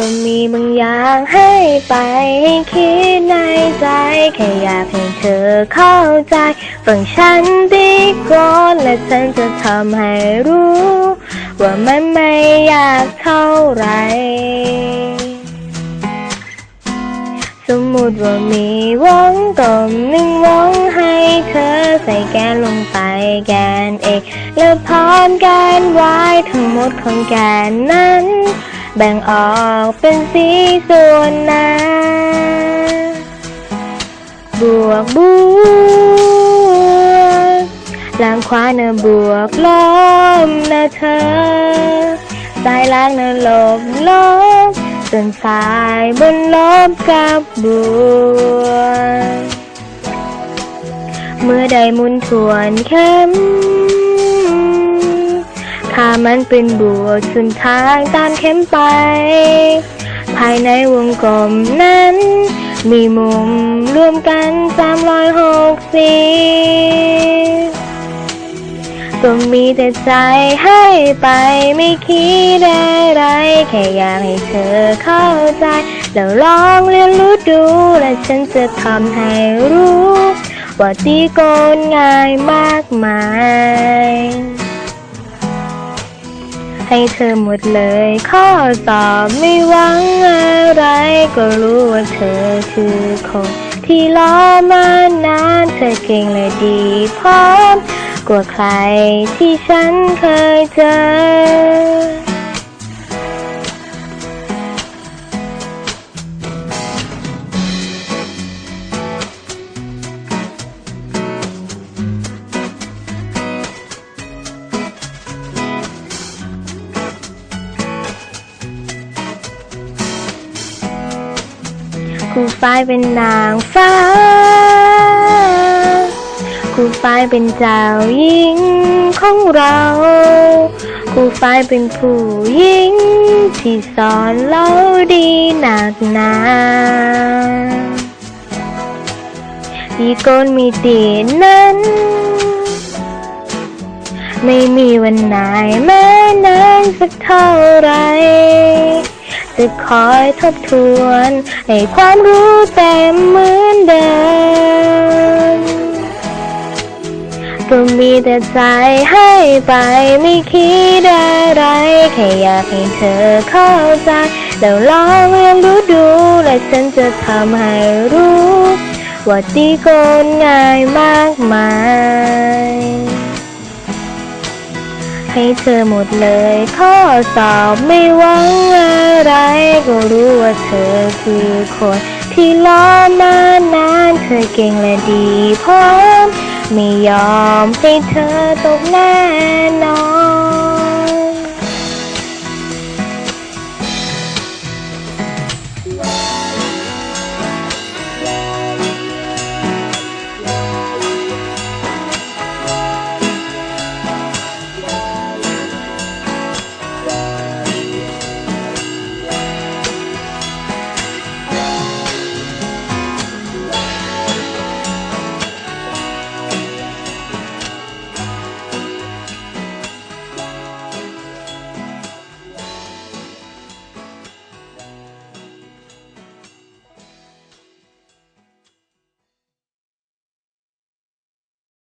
ก็มีบางอย่างให้ไปคิดในใจ แค่อยากให้เธอเข้าใจฟังฉันดีก่อนและฉันจะทำให้รู้ ว่ามันไม่ยากเท่าไหรสมมุติว่ามีวงกลมหนึ่งวงให้เธอใส่แกนลงไปแกนเอก แล้วพร้อมแกนวายทั้งหมดของแกนนั้น แบ่งออกเป็นสีส่วนนะบวกบวกล่างขวาเนอะบวกลบนะเธอซ้ายล่างเนอะลบลบส่วนสายบนลบกับบวกเมื่อใดมุนทวนเข็ม ถ้ามันเป็นบวกสุนทางตามเข็มไป ภายในวงกลมนั้น มีมุมรวมกันสามร้อยหกสิบก็มีแต่ใจให้ไปไม่คิดอะไร แค่อยากให้เธอเข้าใจ แล้วลองเรียนรู้ดู และฉันจะทำให้รู้ ว่าตีโกนง่ายมากมาย ให้เธอหมดเลย ข้อสอบไม่หวังอะไร ก็รู้ว่าเธอคือคนที่รอมานานเธอเก่งและดีพร้อมกว่าใครที่ฉันเคยเจอ ครูฝ้ายเป็นนางฟ้า ครูฝ้ายเป็นเจ้าหญิงของเรา ครูฝ้ายเป็นผู้หญิง ที่สอนเราดีหนักหนาที่โกนมีตีนนั้น ไม่มีวันไหนแม้นานสักเท่าไร จะคอยทบทวน ให้ความรู้เต็มเหมือนเดิม ก็มีแต่ใจให้ไปไม่คิดอะไร แค่อยากให้เธอเข้าใจ แล้วลองเรียนรู้ดู และฉันจะทำให้รู้ ว่าตีโกนง่ายมากมาย ให้เธอหมดเลย ข้อสอบไม่หวังอะไร ก็รู้ว่าเธอคือคน ที่รอมานานเธอเก่งและดีพร้อมไม่ยอมให้เธอตกแน่นอน